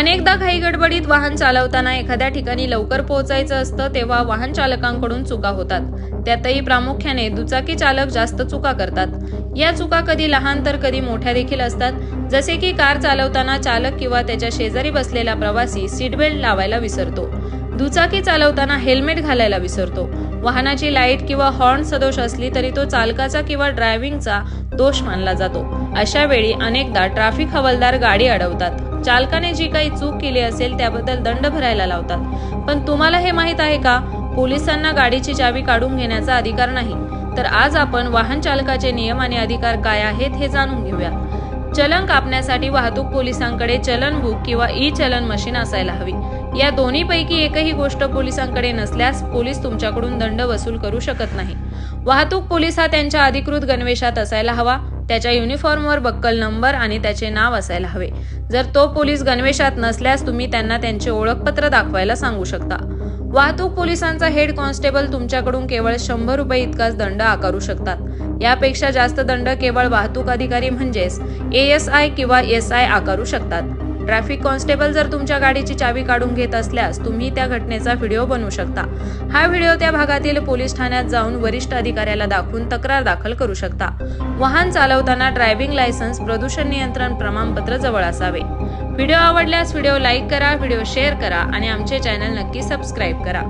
अनेकदा घाई गडबडीत वाहन चालवताना एखाद्या ठिकाणी लवकर पोहोचायचं असतं तेव्हा वाहन चालकांकडून चुका होतात. त्यातही प्रामुख्याने दुचाकी चालक जास्त चुका करतात. या चुका कधी लहान तर कधी मोठ्या देखील असतात. जसे की कार चालवताना चालक किंवा त्याच्या शेजारी बसलेला प्रवासी सीट बेल्ट लावायला विसरतो. दुचाकी चालवताना हेल्मेट घालायला विसरतो. वाहनाची लाइट किंवा हॉर्न सदोष असली तरी तो चालकाचा किंवा ड्रायव्हिंगचा दोष मानला जातो. अशा वेळी अनेकदा ट्रॅफिक हवालदार गाडी अडवतात. चालकाने जी काही चूक केली असेल त्याबद्दल दंड भरायला लावतात. पण तुम्हाला हे माहीत आहे का? पोलिसांना गाडीची चावी काढून घेण्याचा अधिकार नाही. तर आज आपण वाहन चालकाचे नियम आणि अधिकार काय आहेत हे जाणून घेऊया. चलन कापण्यासाठी वाहतूक पोलिसांकडे चलन बुक किंवा ई चलन मशीन असायला हवी. या दोन्हीपैकी एकही गोष्ट पोलिसांकडे नसल्यास पोलीस तुमच्याकडून दंड वसूल करू शकत नाही. वाहतूक पोलीस हा त्यांच्या अधिकृत गणवेशात असायला हवा. त्याच्या युनिफॉर्मवर बक्कल नंबर आणि त्याचे नाव असायला हवे. जर तो पोलीस गणवेशात नसल्यास तुम्ही त्यांना त्यांचे ओळखपत्र दाखवायला सांगू शकता. वाहतूक पोलिसांचा हेड कॉन्स्टेबल तुमच्याकडून केवळ शंभर रुपये इतकाच दंड आकारू शकतात. यापेक्षा जास्त दंड केवळ वाहतूक अधिकारी म्हणजेच एएस आय किंवा एस आय आकारू शकतात. ट्रॅफिक कॉन्स्टेबल जर तुमच्या गाडीची चावी काढून घेत असल्यास तुम्ही त्या घटनेचा व्हिडिओ बनवू शकता. हा व्हिडिओ त्या भागातील पोलीस ठाण्यात जाऊन वरिष्ठ अधिकाऱ्याला दाखवून तक्रार दाखल करू शकता. वाहन चालवताना ड्रायव्हिंग लायसन्स प्रदूषण नियंत्रण प्रमाणपत्र जवळ असावे. व्हिडिओ आवडल्यास व्हिडिओ लाईक करा व्हिडिओ शेअर करा आणि आमचे चॅनल नक्की सबस्क्राईब करा.